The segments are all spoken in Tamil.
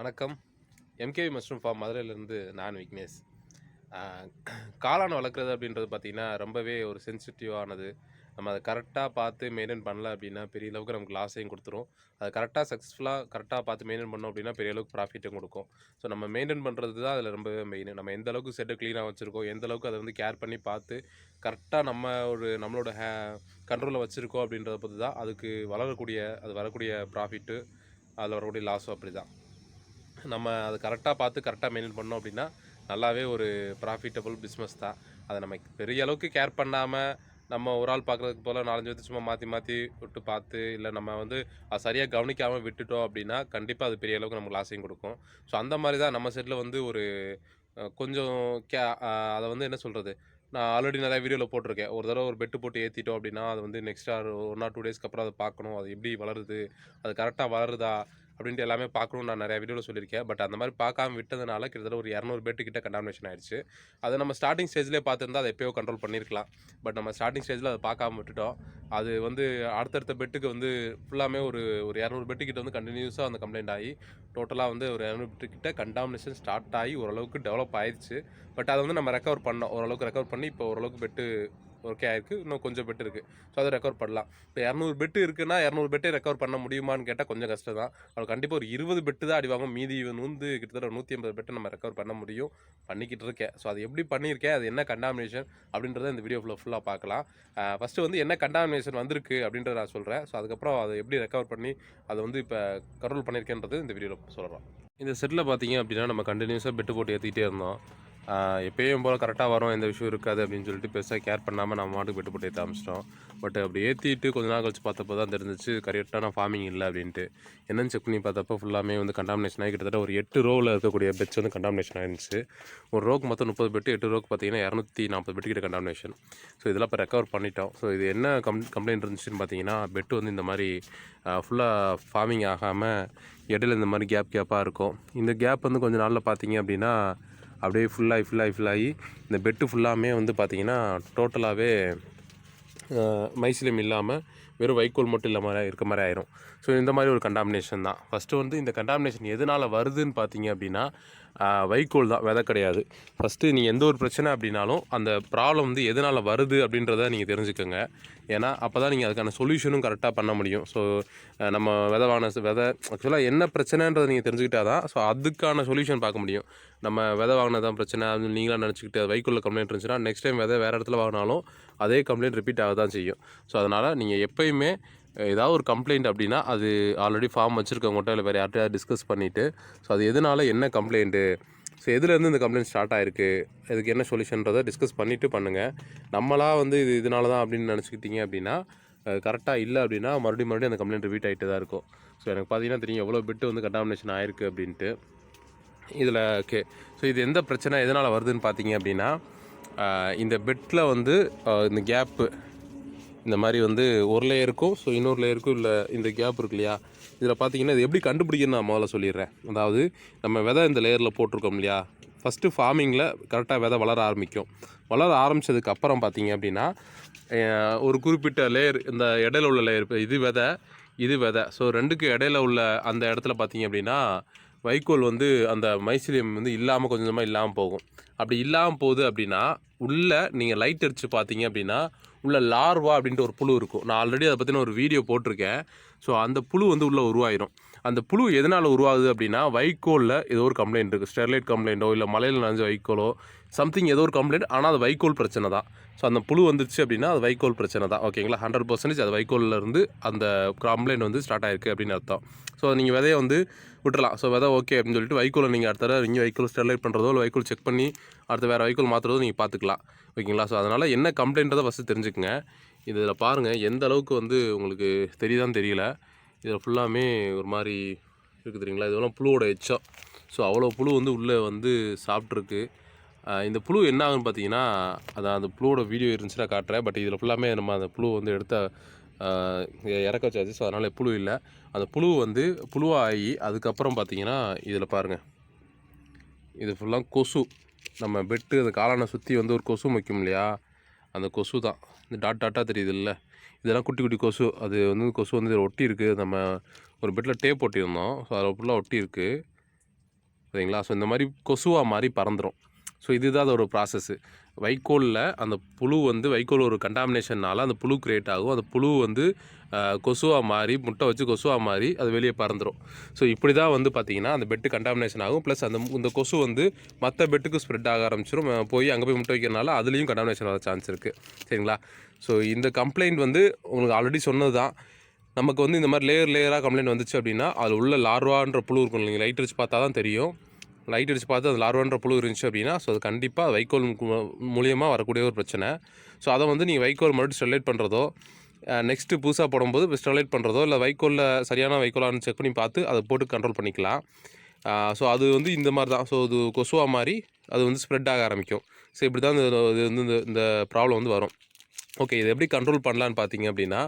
வணக்கம். எம்கேவி மஷ்ரூம் ஃபார்ம் மதுரையிலேருந்து நான் விக்னேஷ். காளான் வளர்க்குறது அப்படின்றது பார்த்திங்கன்னா ரொம்பவே ஒரு சென்சிட்டிவானது நம்ம அதை கரெக்டாக பார்த்து மெயின்டைன் பண்ணல அப்படின்னா பெரிய அளவுக்கு நமக்கு லாஸையும் கொடுத்துரும். அதை கரெக்டாக சக்ஸஸ்ஃபுல்லாக கரெக்டாக பார்த்து மெயின்டைன் பண்ணோம் அப்படின்னா பெரிய அளவுக்கு ப்ராஃபிட்டும் கொடுக்கும். ஸோ நம்ம மெயின்டைன் பண்ணுறது தான் அதில் ரொம்பவே மெயின் நம்ம எந்த அளவுக்கு செட்டை க்ளீனாக வச்சுருக்கோம் எந்த அளவுக்கு அதை வந்து கேர் பண்ணி பார்த்து கரெக்டாக நம்ம ஒரு நம்மளோட ஹே கண்ட்ரோலில் வச்சுருக்கோம் அப்படின்றத பொறுத்து தான் அதுக்கு வளரக்கூடிய அது வரக்கூடிய ப்ராஃபிட்டு அதில் வரக்கூடிய லாஸும் அப்படி தான் நம்ம அதை கரெக்டாக பார்த்து கரெக்டாக மெயின்டைன் பண்ணோம் அப்படின்னா நல்லாவே ஒரு ப்ராஃபிட்டபுள் பிஸ்னஸ் தான். அதை நம்ம பெரிய அளவுக்கு கேர் பண்ணாமல் நம்ம ஒரு ஆள் பார்க்குறதுக்கு போல் நாலஞ்சு பேர்த்து சும்மா மாற்றி மாற்றி விட்டு பார்த்து இல்லை நம்ம வந்து அது சரியாக கவனிக்காமல் விட்டுட்டோம் அப்படின்னா கண்டிப்பாக அது பெரிய அளவுக்கு நமக்கு லாஸையும் கொடுக்கும். ஸோ அந்த மாதிரி தான் நம்ம செட்டில் வந்து ஒரு கொஞ்சம் கே அதை வந்து என்ன சொல்கிறது நான் ஆல்ரெடி நிறைய வீடியோவில் போட்டிருக்கேன். ஒரு தடவை ஒரு பெட்டு போட்டு ஏற்றிட்டோம் அப்படின்னா அது வந்து next R one R two டேஸ்க்கு அப்புறம் அதை பார்க்கணும். அது எப்படி வளருது? அது கரெக்டாக வளருதா? அப்படின்ட்டு எல்லாமே பார்க்கணும்னு நான் நிறைய வீடியோவில் சொல்லியிருக்கேன். பட் அந்த மாதிரி பார்க்காம விட்டதுனால கிட்டத்தட்ட ஒரு இரநூறு பேட்டு கிட்ட கண்டாமினேஷன் ஆயிடுச்சு. அதை நம்ம ஸ்டார்டிங் ஸ்டேஜ்லேயே பார்த்துருந்தா அதை எப்பயோ கண்ட்ரோல் பண்ணியிருக்கலாம். பட் நம்ம ஸ்டார்டிங் ஸ்டேஜில் அதை பார்க்காம விட்டுட்டோம். அது வந்து அடுத்தடுத்த பெட்டுக்கு வந்து ஃபுல்லாமே ஒரு ஒரு இரநூறு பெட்டுக்கிட்ட வந்து கண்டினியூஸாக அந்த கம்ப்ளைண்ட் ஆகி டோட்டலாக வந்து ஒரு இரநூறு பெட்டுக்கிட்ட கண்டாமினேஷன் ஸ்டார்ட் ஆகி ஓரளவுக்கு டெவலப் ஆயிடுச்சு. பட் அதை வந்து நம்ம ரெக்கவர் பண்ணோம். ஓரளவுக்கு ரெக்கவர் பண்ணி இப்போ ஓரளவுக்கு பெட்டு ஓகே ஆயிருக்கு. இன்னும் கொஞ்சம் பெட் இருக்குது ஸோ அதை ரெக்கவர் பண்ணலாம். இப்போ இரநூறு பெட்டு இருக்குன்னா இரநூறு பெட்டே ரெக்கவர் பண்ண முடியுமான்னு கேட்டால் கொஞ்சம் கஷ்டம் தான் அவள் கண்டிப்பாக ஒரு இருபது பெட்டு தான் அடிவாங்க மீதி நூந்து கிட்டத்தட்ட நூற்றி ஐம்பது பெட்டை நம்ம ரெக்கவர் பண்ண முடியும். பண்ணிக்கிட்டு இருக்கேன். ஸோ அது எப்படி பண்ணியிருக்கேன்? அது என்ன கண்டாமினேஷன் அப்படின்றத இந்த வீடியோ ஃபுல்லாக ஃபுல்லாக பார்க்கலாம். ஃபஸ்ட்டு வந்து என்ன கண்டாமினேஷன் வந்திருக்கு அப்படின்றத நான் சொல்கிறேன் ஸோ அதுக்கப்புறம் அதை எப்படி ரெக்கவர் பண்ணி அதை வந்து இப்போ கண்ட்ரோல் பண்ணியிருக்கேன்றது இந்த வீடியோவில் சொல்கிறோம் இந்த செட்டில் பார்த்தீங்க அப்படின்னா நம்ம கண்டினியூஸாக பெட்டு போட்டு ஏற்றிக்கிட்டே இருந்தோம். எப்பயும் போல் கரெக்டாக வரும் எந்த விஷயம் இருக்காது அப்படின்னு சொல்லிட்டு பெருசாக கேர் பண்ணாமல் நம்ம மாட்டுக்கு பெட்டு போட்டு ஏற்ற ஆரம்பிச்சிட்டோம் பட் அப்படி ஏற்றிட்டு கொஞ்ச நாள் கழிச்சு பார்த்தப்போ தான் தெரிஞ்சிச்சு கரெக்டான ஃபார்மிங் இல்லை அப்படின்ட்டு. என்னென்னு செக் பண்ணி பார்த்தப்போ ஃபுல்லாமே வந்து கண்டாமினேஷன் ஆகி கிட்டத்தட்ட ஒரு எட்டு ரோவில் இருக்கக்கூடிய பெட்ஸ் வந்து கண்டாமினேஷன் ஆயிருந்துச்சு. ஒரு ரோக்கு மொத்தம் முப்பது பெட்டு எட்டு ரோக்கு பார்த்தீங்கன்னா இரநூத்தி நாற்பது பெட்டு கிட்ட கண்டாமினேஷன் ஸோ இதெல்லாம் இப்போ ரெக்கவர் பண்ணிட்டோம். ஸோ இது என்ன கம் கம்ப்ளைண்ட் இருந்துச்சுன்னு பார்த்தீங்கன்னா பெட்டு வந்து இந்த மாதிரி ஃபுல்லாக ஃபார்மிங் ஆகாமல் இடையில இந்த மாதிரி கேப் கேப்பாக இருக்கும். இந்த கேப் வந்து கொஞ்சம் நாளில் பார்த்தீங்க அப்படின்னா அப்படியே ஃபுல்லாகி ஃபுல்லாகி ஃபுல்லாகி இந்த பெட்டு ஃபுல்லாமே வந்து பார்த்திங்கன்னா டோட்டலாகவே மைசிலியம் இல்லாமல் வெறும் வைக்கோல் மட்டும் இல்லாமல் இருக்க மாதிரி ஆயிரும். ஸோ இந்த மாதிரி ஒரு கண்டாமினேஷன் தான். ஃபஸ்ட்டு வந்து இந்த கண்டாமினேஷன் எதனால் வருதுன்னு பார்த்தீங்க அப்படின்னா வைக்கோல் தான் விதை கிடையாது. ஃபஸ்ட்டு நீங்கள் எந்த ஒரு பிரச்சனை அப்படின்னாலும் அந்த ப்ராப்ளம் வந்து எதனால் வருது அப்படின்றத நீங்கள் தெரிஞ்சுக்கோங்க. ஏன்னா அப்போ தான் நீங்கள் அதுக்கான சொல்யூஷனும் கரெக்டாக பண்ண முடியும். ஸோ நம்ம விதை வாங்கின விதை ஆக்சுவலாக என்ன பிரச்சனைன்றதை நீங்கள் தெரிஞ்சுக்கிட்டா தான் ஸோ அதுக்கான சொல்யூஷன் பார்க்க முடியும். நம்ம விதை வாங்கினதான் பிரச்சனை அது நீங்களாக நினச்சிக்கிட்டு அது வைக்கோலில் கம்ப்ளைண்ட் இருந்துச்சுன்னா நெக்ஸ்ட் டைம் விதை வேறு இடத்துல வாங்கினாலும் அதே கம்ப்ளைண்ட் ரிப்பீட் ஆக தான் செய்யும். ஸோ அதனால் நீங்கள் எப்போயும் ஏதாவது ஒரு கம்ப்ளைண்ட் அப்படின்னா அது ஆல்ரெடி ஃபார்ம் வச்சுருக்கவங்கள்ட்ட இல்லை வேறு யார்கிட்டயாவது டிஸ்கஸ் பண்ணிவிட்டு ஸோ அது எதனால என்ன கம்ப்ளைண்ட்டு ஸோ எதுலேருந்து இந்த கம்ப்ளைண்ட் ஸ்டார்ட் ஆகிருக்கு இதுக்கு என்ன சொல்யூஷன்றதை டிஸ்கஸ் பண்ணிவிட்டு பண்ணுங்கள் நம்மளாக வந்து இது இதனால தான் அப்படின்னு நினச்சிக்கிட்டீங்க அப்படின்னா கரெக்டாக இல்லை அப்படின்னா மறுபடியும் மறுபடியும் அந்த கம்ப்ளைண்ட் ரிப்பீட் ஆகிட்டு தான் இருக்கும். ஸோ எனக்கு பார்த்தீங்கன்னா தெரியும் எவ்வளோ பிட்டு வந்து கண்டாமினேஷன் ஆயிருக்கு அப்படின்ட்டு. இதில் ஓகே ஸோ இது எந்த பிரச்சனை எதனால் வருதுன்னு பார்த்தீங்க அப்படின்னா இந்த பெட்டில் வந்து இந்த கேப்பு இந்த மாதிரி வந்து ஒரு லேயருக்கும் ஸோ இன்னொரு லேயருக்கும் இல்லை இந்த கேப் இருக்கு இல்லையா? இதில் பார்த்தீங்கன்னா இது எப்படி கண்டுபிடிக்கணும்னு நான் முதல்ல சொல்லிடுறேன். அதாவது நம்ம விதை இந்த லேயரில் போட்டிருக்கோம் இல்லையா? ஃபஸ்ட்டு ஃபார்மிங்கில் கரெக்டாக விதை வளர ஆரம்பிக்கும். வளர ஆரம்பித்ததுக்கு அப்புறம் பார்த்தீங்க அப்படின்னா ஒரு குறிப்பிட்ட லேயர் இந்த இடையில உள்ள லேயர் இது விதை இது விதை. ஸோ ரெண்டுக்கு இடையில உள்ள அந்த இடத்துல பார்த்தீங்க அப்படின்னா வைக்கோல் வந்து அந்த மைசிலியம் வந்து இல்லாமல் கொஞ்சம் கொஞ்சமாக இல்லாமல் போகும். அப்படி இல்லாமல் போகுது அப்படின்னா உள்ளே நீங்கள் லைட் அடித்து பார்த்தீங்க அப்படின்னா உள்ள லார்வா அப்படின்ட்டு ஒரு புழு இருக்கும். நான் ஆல்ரெடி அதை பற்றின ஒரு வீடியோ போட்டிருக்கேன். ஸோ அந்த புழு வந்து உள்ளே உருவாயிரும். அந்த புழு எதனால் உருவாகுது அப்படின்னா வைக்கோலில் ஏதோ ஒரு கம்ப்ளைண்ட் இருக்குது ஸ்டெர்லைட் கம்ப்ளைண்ட்டோ இல்லை மலையில் நனைஞ்ச வைக்கோலோ சம்திங் ஏதோ ஒரு கம்ப்ளைண்ட் ஆனால் அது வைக்கோல் பிரச்சனை தான். ஸோ அந்த புழு வந்துருச்சு அப்படின்னா அது வைக்கோல் பிரச்சனை தான். ஓகேங்களா ஹண்ட்ரட் பர்சன்டேஜ் அது வைக்கோல்லேருந்து அந்த கம்ப்ளைண்ட் வந்து ஸ்டார்ட் ஆயிருக்கு அப்படின்னு அர்த்தம். ஸோ நீங்கள் விதையை வந்து விட்டுறலாம். ஸோ விதை ஓகே அப்படின்னு சொல்லிட்டு வைக்கோலை நீங்கள் அடுத்த நீங்கள் வைக்கோல் ஸ்டெர்லைட் பண்ணுறதோ இல்லை வைக்கோல் செக் பண்ணி அடுத்த வேறு வைக்கோல் மாற்றுறதோ நீங்கள் பார்த்துக்கலாம். ஓகேங்களா ஸோ அதனால் என்ன கம்ப்ளைண்ட்டதை ஃபஸ்ட்டு தெரிஞ்சுக்கங்க. இதில் பாருங்கள் எந்த அளவுக்கு வந்து உங்களுக்கு தெரியுதான்னு தெரியல. இதில் ஃபுல்லாமே ஒரு மாதிரி இருக்குது தெரியுங்களா? இதெல்லாம் புழுவோட எச்சம் ஸோ அவ்வளோ புழு வந்து உள்ளே வந்து சாப்பிட்ருக்கு. இந்த புழு என்ன ஆகுன்னு பார்த்தீங்கன்னா அதான் அந்த புழுவோட வீடியோ இருந்துச்சுன்னா காட்டுறேன். பட் இதில் ஃபுல்லாமே நம்ம அந்த புழு வந்து எடுத்த இறக்க வச்சாச்சு. ஸோ அதனால் புழு இல்லை. அந்த புழு வந்து புழுவாக ஆகி அதுக்கப்புறம் பார்த்தீங்கன்னா இதில் பாருங்கள் இது ஃபுல்லாக கொசு. நம்ம பெட்டு அந்த காலானை சுற்றி வந்து ஒரு கொசு வைக்கும் இல்லையா அந்த கொசு தான். இந்த டாட் டாட்டாக தெரியுது இல்லை இதெல்லாம் குட்டி குட்டி கொசு. அது வந்து கொசு வந்து ஒட்டி இருக்குது நம்ம ஒரு பெட்டில் டேப் ஒட்டியிருந்தோம். ஸோ அதில் ஃபுல்லாக ஒட்டி இருக்குது சரிங்களா? ஸோ இந்த மாதிரி கொசுவாக மாதிரி பறந்துடும் ஸோ இதுதான் அதோட ப்ராசஸ்ஸு வைக்கோலில் அந்த புழு வந்து வைக்கோல் ஒரு கண்டாமினேஷன்னால அந்த புழு கிரியேட் ஆகும். அந்த புழு வந்து கொசுவாக மாறி முட்டை வச்சு கொசுவாக மாறி அது வெளியே பறந்துடும் ஸோ இப்படி தான் வந்து பார்த்திங்கன்னா அந்த பெட்டு கண்டாமினேஷன் ஆகும். ப்ளஸ் அந்த இந்த கொசு வந்து மற்ற பெட்டுக்கு ஸ்ப்ரெட் ஆக ஆரம்பிச்சிடும் போய் அங்கே போய் முட்டை வைக்கிறனால அதுலேயும் கண்டாமினேஷன் வர சான்ஸ் இருக்குது சரிங்களா? ஸோ இந்த கம்ப்ளைண்ட் வந்து உங்களுக்கு ஆல்ரெடி சொன்னது தான். நமக்கு வந்து இந்த மாதிரி லேயர் லேயராக கம்ப்ளைண்ட் வந்துச்சு அப்படின்னா அது உள்ள லார்வான்ற புழு இருக்கும் நீங்கள் லைட் வச்சு பார்த்தா தான் தெரியும். லைட் அடித்து பார்த்து அது லார்வான்ற புழு இருந்துச்சு அப்படின்னா ஸோ அது கண்டிப்பாக வைக்கோல் மூலியமாக வரக்கூடிய ஒரு பிரச்சனை. ஸோ அதை வந்து நீங்கள் வைக்கோல் மறுபடியும் ஸ்டெர்லைட் பண்ணுறதோ நெக்ஸ்ட்டு புதுசாக போடும்போது ஸ்டெர்லைட் பண்ணுறதோ இல்லை வைக்கோலில் சரியான வைக்கோலான்னு செக் பண்ணி பார்த்து அதை போட்டு கண்ட்ரோல் பண்ணிக்கலாம். ஸோ அது வந்து இந்த மாதிரி தான். ஸோ இது கொசுவா மாதிரி அது வந்து ஸ்ப்ரெட் ஆக ஆரம்பிக்கும். ஸோ இப்படி தான் இந்த இது வந்து இந்த இந்த ப்ராப்ளம் வந்து வரும். ஓகே இதை எப்படி கண்ட்ரோல் பண்ணலான்னு பார்த்தீங்க அப்படின்னா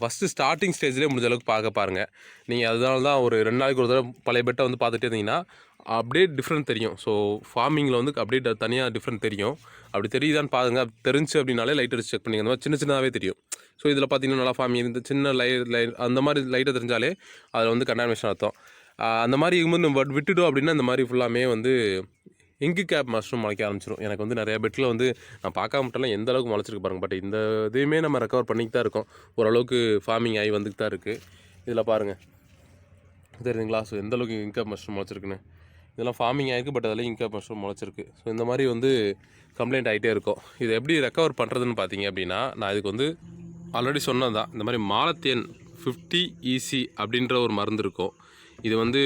ஃபஸ்ட்டு ஸ்டார்டிங் ஸ்டேஜ்லேயே முடிஞ்ச அளவுக்கு பார்க்க பாருங்கள் நீங்கள் அதனால தான் ஒரு ரெண்டு நாளைக்கு ஒரு தடவை பழைய பெட்டை வந்து பார்த்துட்டே இருந்தீங்கன்னா அப்படியே டிஃப்ரெண்ட் தெரியும். ஸோ ஃபார்மிங்கில் வந்து அப்படியே தனியாக டிஃப்ரெண்ட் தெரியும். அப்படி தெரியுதான்னு பாருங்க. தெரிஞ்சு அப்படின்னாலே லைட் அடிச்சு செக் பண்ணிங்க அந்த மாதிரி சின்ன சின்னதாகவே தெரியும். ஸோ இதில் பார்த்தீங்கன்னா நல்லா ஃபார்மிங் இருந்து சின்ன லை லை அந்த மாதிரி லைட்டை தெரிஞ்சாலே அதில் வந்து கண்டாமினேஷன் அர்த்தம். அந்த மாதிரி இருக்கும்போது நம்ம விட்டுட்டோம் அப்படின்னா இந்த மாதிரி ஃபுல்லாமே வந்து இங்கு கேப் மஷ்ரூம் முளைக்க ஆரம்பிச்சிடும் எனக்கு வந்து நிறையா பெட்டில் வந்து நான் பார்க்காம விட்டாலும் எந்த அளவுக்கு முளைச்சிருக்கு பாருங்க. பட் இந்த இதையுமே நம்ம ரெக்கவர் பண்ணிக்கிட்டு தான் இருக்கோம். ஓரளவுக்கு ஃபார்மிங் ஆகி வந்துட்டு தான் இருக்குது இதில் பாருங்கள் தெரியுதுங்களா ஸோ எந்த அளவுக்கு இன்கப் மஷ்ரூம் முளைச்சிருக்குன்னு. இதெல்லாம் ஃபார்மிங் ஆயிருக்கு பட் அதில் இன்கம் மஷ்ரூம் முளைச்சிருக்கு. ஸோ இந்த மாதிரி வந்து கம்ப்ளைண்ட் ஆகிட்டே இருக்கும். இது எப்படி ரெக்கவர் பண்ணுறதுன்னு பார்த்தீங்க அப்படின்னா நான் இதுக்கு வந்து ஆல்ரெடி சொன்னது தான். இந்த மாதிரி மாலத்தேன் ஃபிஃப்டி இசி அப்படின்ற ஒரு மருந்து இருக்கும். இது வந்து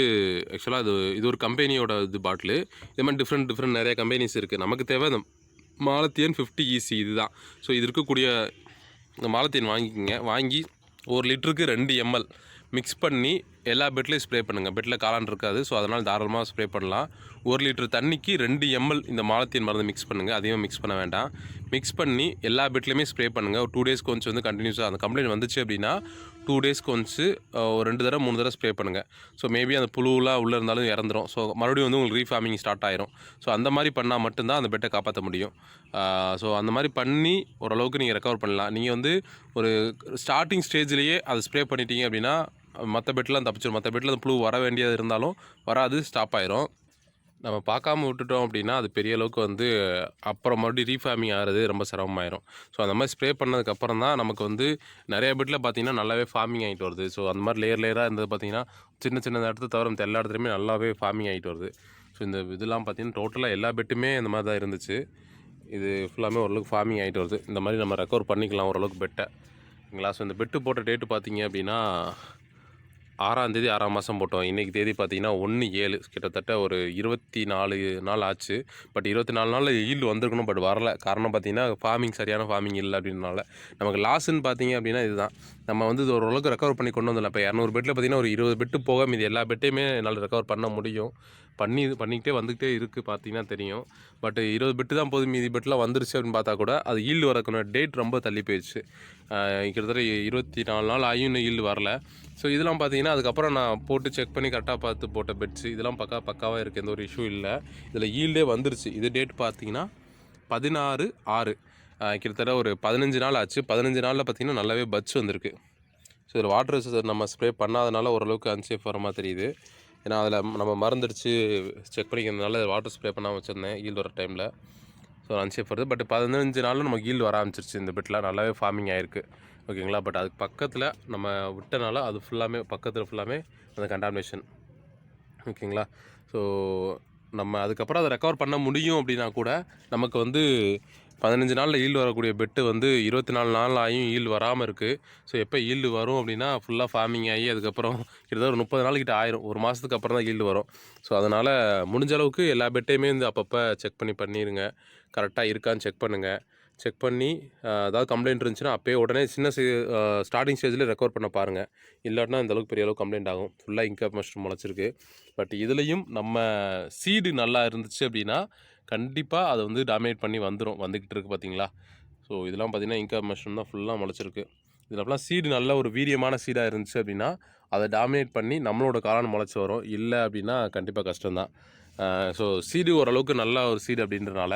ஆக்சுவலாக அது இது ஒரு கம்பெனியோட இது பாட்டிலு இது மாதிரி டிஃப்ரெண்ட் டிஃப்ரெண்ட் நிறைய கம்பெனிஸ் இருக்குது நமக்கு தேவை இந்த மாலத்தியன் ஃபிஃப்டி இசி இதுதான். ஸோ இது இருக்கக்கூடிய இந்த மாலத்தேன் வாங்கிக்கோங்க. வாங்கி ஒரு லிட்டருக்கு ரெண்டு எம்எல் மிக்ஸ் பண்ணி எல்லா பெட்லேயும் ஸ்ப்ரே பண்ணுங்கள் பெட்டில் காளான் இருக்காது ஸோ அதனால் தாராளமாக ஸ்ப்ரே பண்ணலாம். ஒரு லிட்டர் தண்ணிக்கு ரெண்டு எம்எல் இந்த மாலத்தின் மருந்து மிக்ஸ் பண்ணுங்கள் அதிகமாக மிக்ஸ் பண்ண வேண்டாம். மிக்ஸ் பண்ணி எல்லா பெட்லேயுமே ஸ்ப்ரே பண்ணுங்கள் ஒரு டூ டேஸ்க்கு கொஞ்சம் வந்து கண்டினியூஸாக அந்த கம்ப்ளைண்ட் வந்துச்சு அப்படின்னா டூ டேஸ்க்கு ஒன்ஸு ஒரு ரெண்டு தடவை மூணு தடவை ஸ்ப்ரே பண்ணுங்கள் ஸோ மேபி அந்த புழுலாம் உள்ளே இருந்தாலும் இறந்துரும். ஸோ மறுபடியும் வந்து உங்களுக்கு ரீஃபார்மிங் ஸ்டார்ட் ஆயிரும். ஸோ அந்த மாதிரி பண்ணால் மட்டும்தான் அந்த பெட்டை காப்பாற்ற முடியும். ஸோ அந்த மாதிரி பண்ணி ஓரளவுக்கு நீங்கள் ரெக்கவர் பண்ணலாம். நீங்கள் வந்து ஒரு ஸ்டார்டிங் ஸ்டேஜ்லேயே அதை ஸ்ப்ரே பண்ணிட்டீங்க அப்படின்னா மற்ற பெட்லாம் தப்பிச்சிடும் மற்ற பெட்டில் அந்த புழு வர வேண்டியது இருந்தாலும் வராது ஸ்டாப் ஆயிரும். நம்ம பார்க்காம விட்டுட்டோம் அப்படின்னா அது பெரிய அளவுக்கு வந்து அப்புறம் மறுபடியும் ரீஃபார்மிங் ஆகிறது ரொம்ப சிரமமாயிரும். ஸோ அந்த மாதிரி ஸ்ப்ரே பண்ணதுக்கப்புறம் தான் நமக்கு வந்து நிறைய பெட்டில் பார்த்தீங்கன்னா நல்லாவே ஃபார்மிங் ஆகிட்டு வருது. ஸோ அந்த மாதிரி லேயர் லேயராக இருந்தது பார்த்தீங்கன்னா சின்ன சின்ன இடத்த தவிர மற்ற எல்லா இடத்துலையுமே நல்லாவே ஃபார்மிங் ஆகிட்டு வருது. ஸோ இந்த இதெல்லாம் பார்த்திங்கன்னா டோட்டலாக எல்லா பெட்டுமே இந்த மாதிரி தான் இருந்துச்சு. இது ஃபுல்லாமே ஓரளவுக்கு ஃபார்மிங் ஆகிட்டு வருது. இந்த மாதிரி நம்ம ரெக்கவர் பண்ணிக்கலாம் ஓரளவுக்கு பெட்டை சரிங்களா? ஸோ இந்த பெட்டு போட்ட டேட்டு பார்த்திங்க அப்படின்னா ஆறாம் தேதி ஆறாம் மாதம் போட்டோம். இன்றைக்கி தேதி பார்த்தீங்கன்னா ஒன்று ஏழு. கிட்டத்தட்ட ஒரு இருபத்தி நாலு நாள் ஆச்சு. பட் இருபத்தி நாலு நாளில் ஈல்டு வந்திருக்கணும் பட் வரல. காரணம் பார்த்தீங்கன்னா ஃபார்மிங் சரியான ஃபார்மிங் இல்லை அப்படின்றனால. நமக்கு லாஸ்ன்னு பார்த்தீங்க அப்படின்னா இதுதான். நம்ம வந்து இது ஓரளவுக்கு ரெக்கவர் பண்ணி கொண்டு வந்துடலாம் இப்போ இரநூறு பெட்டில் பார்த்தீங்கன்னா ஒரு இருபது பெட்டு போக மீதி எல்லா பெட்டையுமே என்னால் ரெக்கவர் பண்ண முடியும். பண்ணி இது பண்ணிக்கிட்டே வந்துக்கிட்டே இருக்குது பார்த்தீங்கன்னா தெரியும். பட் இருபது பெட்டு தான் போதும். மீதி பெட்லாம் வந்துருச்சு அப்படின்னு பார்த்தா கூட அது ஈல்டு வரக்கூடிய டேட் ரொம்ப தள்ளி போயிடுச்சு கிட்டத்தட்ட இருபத்தி நாலு நாள் ஆகியும் இன்னும் ஈல்டு வரல. ஸோ இதெல்லாம் பார்த்தீங்கன்னா அதுக்கப்புறம் நான் போட்டு செக் பண்ணி கரெக்டாக பார்த்து போட்ட பெட்ஸ் இதெல்லாம் பக்கா பக்காவாக இருக்குது எந்த ஒரு இஷ்யூ இல்லை. இதில் ஈல்டே வந்துருச்சு. இது டேட் பார்த்தீங்கன்னா பதினாறு ஆறு. கிட்டத்தட்ட ஒரு பதினஞ்சு நாள் ஆச்சு. பதினஞ்சு நாளில் பார்த்தீங்கன்னா நல்லாவே பட்ஸ் வந்திருக்கு. ஸோ இதில் வாட்டர் நம்ம ஸ்ப்ரே பண்ணாதனால ஓரளவுக்கு அன்சேஃப் வர மாதிரி தெரியுது. ஏன்னா அதில் நம்ம மறந்துடுச்சு செக் பண்ணிக்கிறதுனால வாட்டர் ஸ்ப்ரே பண்ணாமல் வச்சுருந்தேன் ஈல்டு வர டைமில் ஸோ அன்சேஃப் வருது பட் பதினஞ்சு நாளில் நமக்கு ஈல்டு வர ஆரம்பிச்சிருச்சு இந்த பெட்டில் நல்லாவே ஃபார்மிங் ஆயிருக்கு. ஓகேங்களா பட் அதுக்கு பக்கத்தில் நம்ம விட்டனால அது ஃபுல்லாமே பக்கத்தில் ஃபுல்லாமே அந்த கண்டாமினேஷன் ஓகேங்களா ஸோ நம்ம அதுக்கப்புறம் அதை ரெக்கவர் பண்ண முடியும் அப்படின்னா கூட நமக்கு வந்து பதினஞ்சு நாளில் ஈல்டு வரக்கூடிய பெட்டு வந்து இருபத்தி நாலு நாள் ஆகியும் ஈல்டு வராமல் இருக்குது ஸோ எப்போ ஈல்டு வரும் அப்படின்னா ஃபுல்லாக ஃபார்மிங் ஆகி அதுக்கப்புறம் கிட்டத்தட்ட ஒரு முப்பது நாளைக்கிட்ட ஆயிரும். ஒரு மாதத்துக்கு அப்புறம் தான் ஈல்டு வரும். ஸோ அதனால் முடிஞ்ச அளவுக்கு எல்லா பெட்டையுமே வந்து அப்பப்போ செக் பண்ணி பண்ணிடுங்க கரெக்டாக இருக்கான்னு செக் பண்ணுங்கள் செக் பண்ணி ஏதாவது கம்ப்ளைண்ட் இருந்துச்சுன்னா அப்போயே உடனே சின்ன ஸ்டார்டிங் ஸ்டேஜில் ரெக்கவர் பண்ண பாருங்கள் இல்லாட்டினா இந்த அளவுக்கு பெரிய அளவுக்கு கம்ப்ளைண்ட் ஆகும். ஃபுல்லாக இன்கப் மஷ்ரூம் முளைச்சிருக்கு. பட் இதுலேயும் நம்ம சீடு நல்லா இருந்துச்சு அப்படின்னா கண்டிப்பாக அதை வந்து டாமினேட் பண்ணி வந்துடும் வந்துக்கிட்டு இருக்கு பார்த்தீங்களா ஸோ இதெல்லாம் பார்த்தீங்கன்னா இன்கப் மஷ்ரூம் தான் ஃபுல்லாக முளைச்சிருக்கு. இதெல்லாம் சீடு நல்ல ஒரு வீரியமான சீடாக இருந்துச்சு அப்படின்னா அதை டாமினேட் பண்ணி நம்மளோட காளான் முளைச்சி வரும். இல்லை அப்படின்னா கண்டிப்பாக கஷ்டம்தான். ஸோ சீடு ஓரளவுக்கு நல்ல ஒரு சீடு அப்படின்றனால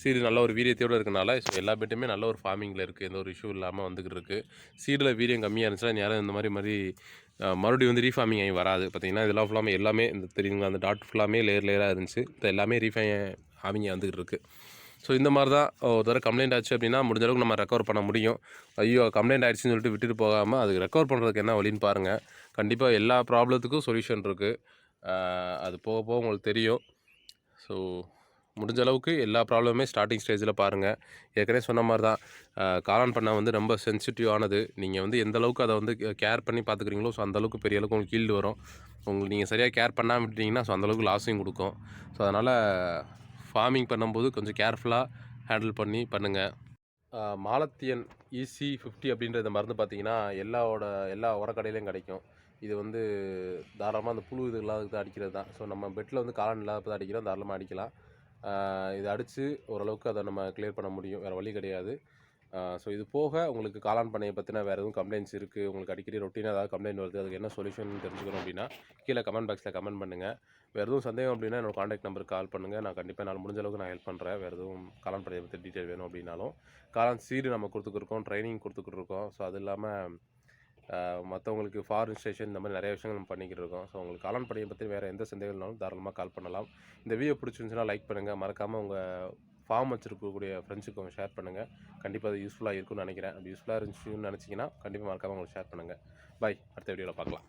சீடு நல்ல ஒரு வீரியத்தோடு இருக்கனால ஸோ எல்லா பெட்டுமே நல்ல ஒரு ஃபார்மிங்கில் இருக்குது எந்த ஒரு இஷ்யூ இல்லாமல் வந்துக்கிட்டு இருக்குது சீடில் வீரியம் கம்மியாக இருந்துச்சுன்னா யாரும் இந்த மாதிரி மாதிரி மறுபடியும் வந்து ரீஃபார்மிங் ஆகி வராது. பார்த்தீங்கன்னா இதெல்லாம் ஃபுல்லாமே எல்லாமே இந்த தெரியுங்க அந்த டாட் ஃபுல்லாமே லேயர் லேயராக இருந்துச்சு. இப்போ எல்லாமே ரீஃபை ஆவிங்க வந்துக்கிட்டு இருக்குது ஸோ இந்த மாதிரி தான் ஒரு தடவை கம்ப்ளைண்ட் ஆச்சு அப்படின்னா முடிஞ்ச அளவுக்கு நம்ம ரெக்கவர் பண்ண முடியும். ஐயோ கம்ப்ளைண்ட் ஆயிடுச்சுன்னு சொல்லிட்டு விட்டுட்டு போகாமல் அதுக்கு ரெக்கவர் பண்ணுறதுக்கு என்ன வழின்னு பாருங்கள் கண்டிப்பாக எல்லா ப்ராப்ளத்துக்கும் சொல்யூஷன் இருக்குது அது போக போக உங்களுக்கு தெரியும். ஸோ முடிஞ்ச அளவுக்கு எல்லா ப்ராப்ளமுமே ஸ்டார்டிங் ஸ்டேஜில் பாருங்கள் ஏற்கனவே சொன்ன மாதிரி தான் காளான் பண்ணை வந்து ரொம்ப சென்சிட்டிவ் ஆனது. நீங்கள் வந்து எந்த அளவுக்கு அதை வந்து கேர் பண்ணி பார்த்துக்குறீங்களோ ஸோ அந்தளவுக்கு பெரிய அளவுக்கு உங்களுக்கு கீல்டு வரும். உங்களுக்கு நீங்கள் சரியாக கேர் பண்ணாமல் விட்டீங்கன்னா ஸோ அந்தளவுக்கு லாஸையும் கொடுக்கும். ஸோ அதனால் ஃபார்மிங் பண்ணும்போது கொஞ்சம் கேர்ஃபுல்லாக ஹேண்டில் பண்ணி பண்ணுங்கள் மாலத்தியன் ஈசி ஃபிஃப்டி அப்படின்ற இந்த மருந்து பார்த்தீங்கன்னா எல்லாவோட எல்லா உரக்கடையிலையும் கிடைக்கும். இது வந்து தாராளமாக அந்த புழு இதுகளாக இதுக்கு அடிக்கிறது தான் ஸோ நம்ம பெட்டில் வந்து காளான் இல்லாதப்ப தான் அடிக்கிறோம். தாராளமாக அடிக்கலாம். இது அடித்து ஓரளவுக்கு அதை நம்ம கிளியர் பண்ண முடியும். வேறு வழி கிடையாது. ஸோ இது போக உங்களுக்கு காளான் பண்ணையை பற்றின வேறு எதுவும் கம்ப்ளைண்ட்ஸ் இருக்குது உங்களுக்கு அடிக்கடி ரொட்டீனாக ஏதாவது கம்ப்ளைண்ட் வருது? அதுக்கு என்ன சொல்யூஷன் தெரிஞ்சுக்கணும் அப்படின்னா கீழே கமெண்ட் பாக்ஸில் கமெண்ட் பண்ணுங்கள் வேறு எதுவும் சந்தேகம் அப்படின்னா என்னோட காண்டாக்ட் நம்பருக்கு கால் பண்ணுங்கள் நான் கண்டிப்பாக நான் முடிஞ்ச அளவுக்கு நான் ஹெல்ப் பண்ணுறேன் வேறு எதுவும் காளான் பண்ணையை பற்றி டீட்டெயில் வேணும் அப்படின்னாலும். காளான் சீடு நம்ம கொடுத்துக்கிருக்கோம் ட்ரைனிங் கொடுத்துக்கிட்டு இருக்கோம். ஸோ அது இல்லாமல் மற்றவங்களுக்கு ஃபாரின் ஸ்டேஷன் இந்த மாதிரி நிறைய விஷயங்கள் நம்ம பண்ணிக்கிட்டு இருக்கோம். ஸோ உங்களுக்கு காளான் படையை பற்றி வேறு எந்த சந்தேகம்னாலும் தாராளமாக கால் பண்ணலாம். இந்த வீடியோ பிடிச்சிருந்துச்சுன்னா லைக் பண்ணுங்கள் மறக்காமல் உங்கள் ஃபார்ம் வச்சுருக்கக்கூடிய ஃப்ரெண்ட்ஸுக்கு ஷேர் பண்ணுங்கள் கண்டிப்பாக அது யூஸ்ஃபுல்லாக இருக்கும்னு நினைக்கிறேன். அப்படி யூஸ்ஃபுல்லாக இருந்துச்சுன்னு நினச்சிங்கன்னா கண்டிப்பாக மறக்காமல் உங்களுக்கு ஷேர் பண்ணுங்கள் பை அடுத்த வீடியோவில் பார்க்கலாம்.